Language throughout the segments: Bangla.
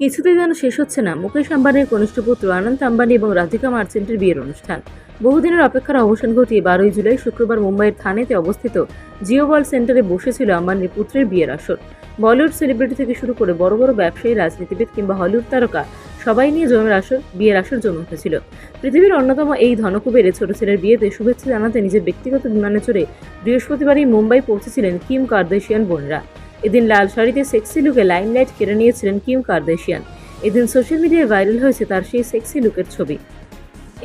কিছুতেই যেন শেষ হচ্ছে না। মুকেশ আম্বানির কনিষ্ঠ পুত্র আনন্দ আম্বানি এবং রাধিকা মার্চেন্টের বিয়ের অনুষ্ঠান। বহুদিনের অপেক্ষার অবসান ঘটিয়ে বারোই জুলাই শুক্রবার মুম্বাইয়ের থানেতে অবস্থিত জিও ওয়ার্ল্ড সেন্টারে বসেছিল আম্বানির পুত্রের বিয়ের আসর। বলিউড সেলিব্রিটি থেকে শুরু করে বড় বড় ব্যবসায়ী, রাজনীতিবিদ কিংবা হলিউড তারকা সবাই নিয়ে জমের আসর, বিয়ের আসর জমে উঠেছিল। পৃথিবীর অন্যতম এই ধনকুবেরে ছোট ছেলের বিয়েতে শুভেচ্ছা জানাতে নিজের ব্যক্তিগত বিমানে চড়ে বৃহস্পতিবারই মুম্বাই পৌঁছেছিলেন কিম কার্দেশিয়ান বোনরা। এদিন লাল শাড়িতে সেক্সি লুকে লাইমলাইট কেড়ে নিয়েছিলেন কিম কার্দেশিয়ান। এদিন সোশ্যাল মিডিয়ায় ভাইরাল হয়েছে তার সেই সেক্সি লুকের ছবি।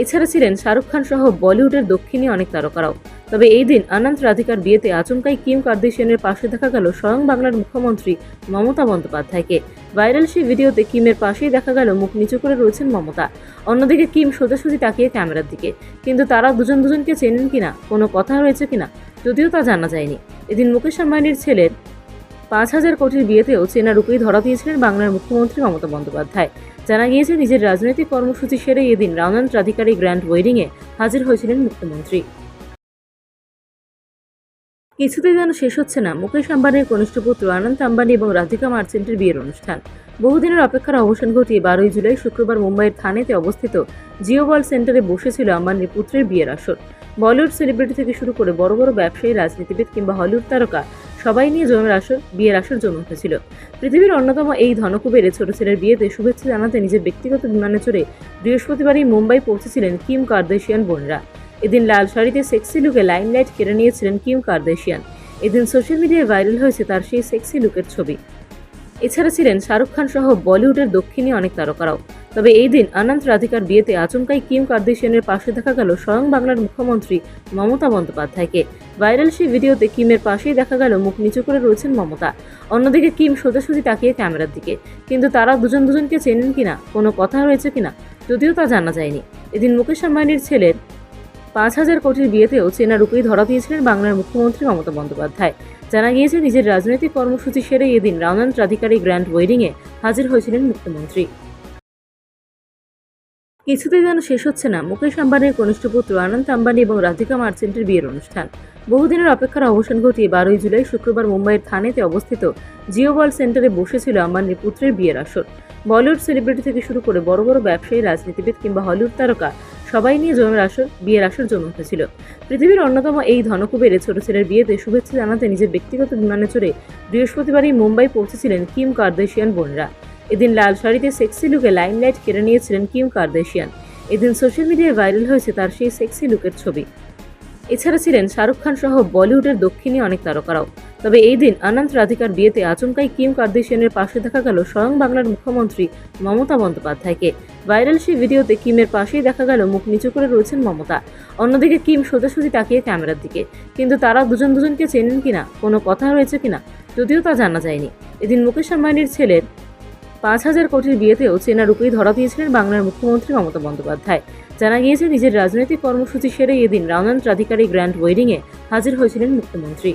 এছাড়া ছিলেন শাহরুখ খান সহ বলিউডের দক্ষিণী অনেক তারকারাও। তবে এই দিন অনন্ত রাধিকার বিয়েতে আচমকাই কিম কার্দেশিয়ানের পাশে দেখা গেল স্বয়ং বাংলার মুখ্যমন্ত্রী মমতা বন্দ্যোপাধ্যায়কে। ভাইরাল সেই ভিডিওতে কিমের পাশেই দেখা গেল মুখ নিচু করে রয়েছেন মমতা। অন্যদিকে কিম সোজাসুজি তাকিয়ে ক্যামেরার দিকে। কিন্তু তারা দুজন দুজনকে চেনেন কিনা, কোনো কথা রয়েছে কিনা, যদিও তা জানা যায়নি। এদিন মুকেশ আম্বানির ছেলের পাঁচ হাজার কোটির বিয়েতেও চেনা রূপেই ধরা দিয়েছিলেন বাংলার মুখ্যমন্ত্রী মমতা বন্দ্যোপাধ্যায়। জানা গিয়েছে, নিজের রাজনৈতিক কর্মসূচি সেরে এদিন রাউনান্ত রাধিকার গ্র্যান্ড ওয়েডিংয়ে হাজির হয়েছিলেন মুখ্যমন্ত্রী। কিছুতেই যেন শেষ হচ্ছে না মুকেশ আম্বানির কনিষ্ঠ পুত্র আনন্দ আম্বানি এবং রাধিকা মার্চেন্টের বিয়ের অনুষ্ঠান। বহুদিনের অপেক্ষার অবসান ঘটিয়ে বারোই জুলাই শুক্রবার মুম্বাইয়ের থানেতে অবস্থিত জিও ওয়ার্ল্ড সেন্টারে বসেছিল আম্বানির পুত্রের বিয়ের আসর। বলিউড সেলিব্রিটি থেকে শুরু করে বড় বড় ব্যবসায়ী, রাজনীতিবিদ কিংবা হলিউড তারকা সবাই নিয়ে জমের আসর, বিয়ের আসর জমে উঠেছিল। পৃথিবীর অন্যতম এই ধনকুবেরে ছোট ছেলের বিয়েতে শুভেচ্ছা জানাতে নিজের ব্যক্তিগত বিমানে চড়ে বৃহস্পতিবারই মুম্বাই পৌঁছেছিলেন কিম কার্দেশিয়ান বোনরা। এদিন লাল শাড়িতে সেক্সি লুকে লাইমলাইট কেড়ে নিয়েছিলেন কিম কার্দেশিয়ান। এদিন সোশ্যাল মিডিয়ায় ভাইরাল হয়েছে তার সেই সেক্সি লুকের ছবি। এছাড়া ছিলেন শাহরুখ খান সহ বলিউডের দক্ষিণী অনেক তারকারাও। তবে এই দিন অনন্ত রাধিকার বিয়েতে আচমকাই কিম কার্দেশিয়ানের পাশে দেখা গেল স্বয়ং বাংলার মুখ্যমন্ত্রী মমতা বন্দ্যোপাধ্যায়কে। ভাইরাল সেই ভিডিওতে কিমের পাশেই দেখা গেল মুখ নিচু করে রয়েছেন মমতা। অন্যদিকে কিম সোজাসুজি তাকিয়ে ক্যামেরার দিকে। কিন্তু তারা দুজন দুজনকে চেনেন কিনা, কোনো কথা রয়েছে কিনা, যদিও তা জানা যায়নি। এদিন মুকেশ আম্বানির ছেলের পাঁচ হাজার কোটির বিয়েতেও চেনা রূপেই ধরা দিয়েছিলেন বাংলার মুখ্যমন্ত্রী মমতা বন্দ্যোপাধ্যায়। জানা গিয়েছে, নিজের রাজনৈতিক কর্মসূচি সেরে এদিন রাউনান্ত রাধিকার গ্র্যান্ড ওয়েডিংয়ে হাজির হয়েছিলেন মুখ্যমন্ত্রী। কিছুতেই যেন শেষ হচ্ছে না। মুকেশ আম্বানির কনিষ্ঠ পুত্র আনন্দ আম্বানি এবং রাধিকা মার্চেন্টের বিয়ের অনুষ্ঠান। বহুদিনের অপেক্ষার অবসান ঘটিয়ে বারোই জুলাই শুক্রবার মুম্বাইয়ের থানেতে অবস্থিত জিও ওয়ার্ল্ড সেন্টারে বসেছিল আম্বানির পুত্রের বিয়ের আসর। বলিউড সেলিব্রিটি থেকে শুরু করে বড় বড় ব্যবসায়ী, রাজনীতিবিদ কিংবা হলিউড তারকা সবাই নিয়ে জমের আসর, বিয়ের আসর জমে উঠেছিল। পৃথিবীর অন্যতম এই ধনকুবেরে ছোট ছেলের বিয়েতে শুভেচ্ছা জানাতে নিজের ব্যক্তিগত বিমানে চড়ে বৃহস্পতিবারই মুম্বাই পৌঁছেছিলেন কিম কার্দেশিয়ান বোনরা। এদিন লাল শাড়িতে সেক্সি লুকে লাইমলাইট কেড়ে নিয়েছিলেন কিম কার্দেশিয়ান। এদিন সোশ্যাল মিডিয়ায় ভাইরাল হয়েছে তার সেই সেক্সি লুকের ছবি। এছাড়া ছিলেন শাহরুখ খান সহ বলিউডের দক্ষিণী অনেক তারকারাও। তবে এই দিন অনন্ত রাধিকার বিয়েতে আচমকাই কিম কার্দেশিয়ানের পাশে দেখা গেল স্বয়ং বাংলার মুখ্যমন্ত্রী মমতা বন্দ্যোপাধ্যায়কে। ভাইরাল সেই ভিডিওতে কিমের পাশেই দেখা গেল মুখ নিচু করে রয়েছেন মমতা। অন্যদিকে কিম সোজাসুজি তাকিয়ে ক্যামেরার দিকে। কিন্তু তারা দুজন দুজনকে চেনেন কিনা, কোনো কথা রয়েছে কিনা, যদিও তা জানা যায়নি। এদিন মুকেশ আম্বানির ছেলের পাঁচ হাজার কোটির বিয়েতেও চেনা রূপেই ধরা দিয়েছিলেন বাংলার মুখ্যমন্ত্রী মমতা বন্দ্যোপাধ্যায়। জানা গিয়েছে, নিজের রাজনৈতিক কর্মসূচি সেরে এদিন রাউনান্ত রাধিকারী গ্র্যান্ড ওয়েডিংয়ে হাজির হয়েছিলেন মুখ্যমন্ত্রী।